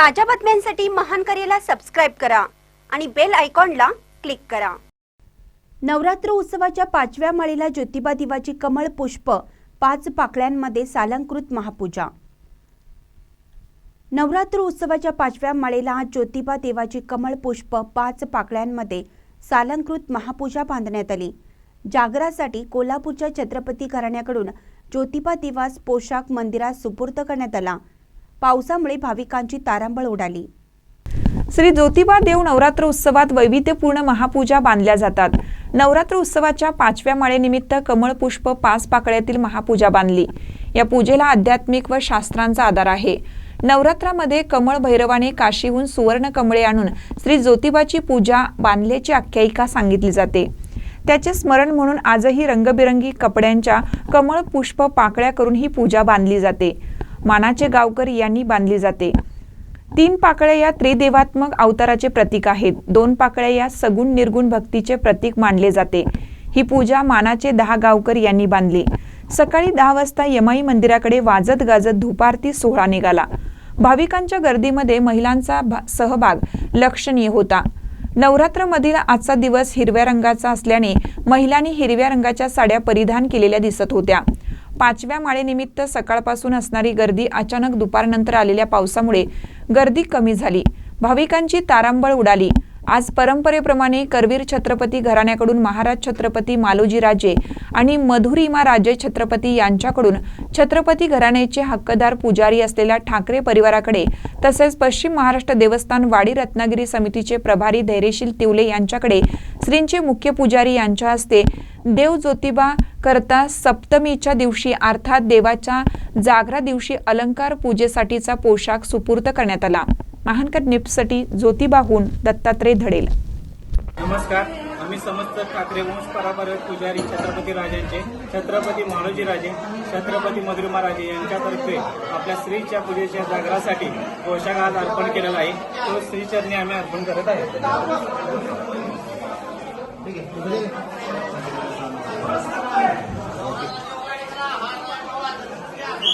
ताज्या बातम्यांसाठी महान करेला सबस्क्राईब करा आणि बेल आयकॉनला क्लिक करा. नवरात्र उत्सवाच्या पाचव्या माळीला ज्योतिबा दिवाची कमळ पुष्प पाच पाकळ्यांमध्ये सालंकृत महापूजा. नवरात्र उत्सवाच्या पाचव्या माळेला आज ज्योतिबा देवाची कमळ पुष्प पाच पाकळ्यांमध्ये सालंकृत महापूजा बांधण्यात आली. जागरासाठी कोल्हापूरच्या छत्रपती घराण्याकडून ज्योतिबा दिवास पोशाख मंदिरात सुपूर्द करण्यात आला. पावसामुळे भाविकांची तारांबळ उडाली. श्री ज्योतिबा देव नवरात्र उत्सवात वैविध्यपूर्ण महापूजा बांधल्या जातात. नवरात्र उत्सवाच्या पाचव्या माळेनिमित्त कमळ पुष्प पाच पाकळ्यातील महापूजा बांधली. या पूजेला आध्यात्मिक व शास्त्रांचा आधार आहे. नवरात्रामध्ये कमळ भैरवाने काशीहून सुवर्ण कमळे आणून श्री ज्योतिबाची पूजा बांधल्याची आख्यायिका सांगितली जाते. त्याचे स्मरण म्हणून आजही रंगबिरंगी कपड्यांच्या कमळ पुष्प पाकळ्या करून ही पूजा बांधली जाते. मानाचे गावकर यांनी बांधली जाते. तीन पाकळ्या या त्रिदेवात्मक अवताराचे प्रतीक आहेत. दोन पाकळ्या या सगुण निर्गुण भक्तीचे प्रतीक मानले जाते. ही पूजा मानाचे दहा गावकर यांनी बांधली. सकाळी दहा वाजता यमाई मंदिराकडे वाजत गाजत धुपारती सोहळा निघाला. भाविकांच्या गर्दीमध्ये महिलांचा भा- सहभाग लक्षणीय होता. नवरात्रमधील आजचा दिवस हिरव्या रंगाचा असल्याने महिलांनी हिरव्या रंगाच्या साड्या परिधान केलेल्या दिसत होत्या. पाचव्या माळेनिमित्त सकाळपासून असणारी गर्दी अचानक दुपारनंतर आलेल्या पावसामुळे गर्दी कमी झाली. भाविकांची तारांबळ उडाली. आज परंपरेप्रमाणे करवीर छत्रपती घराण्याकडून महाराज छत्रपती मालोजीराजे आणि मधुरिमा राजे छत्रपती यांच्याकडून छत्रपती घराण्याचे हक्कदार पुजारी असलेल्या ठाकरे परिवाराकडे तसेच पश्चिम महाराष्ट्र देवस्थान वाडी रत्नागिरी समितीचे प्रभारी धैर्यशील तिवले यांच्याकडे श्रींचे मुख्य पुजारी यांच्या हस्ते देव ज्योतिबा करता सप्तमीच्या दिवशी अर्थात देवाच्या जागरा दिवशी अलंकार पूजेसाठीचा पोशाख सुपूर्त करण्यात आला. महानकर निपसाठी ज्योतिबाहून दत्तात्रय धडेल. नमस्कार आम्ही समस्त ठाकरे वंश पारंपरिक पुजारी छत्रपती राजांचे छत्रपती महाराजीराजे छत्रपती मधुरिमा राजे यांच्यातर्फे आपल्या स्त्रीच्या पूजेच्या जागरासाठी पोशाख आज अर्पण केलेला आहे. तो स्त्रीचरणी आम्ही अर्पण करत आहे.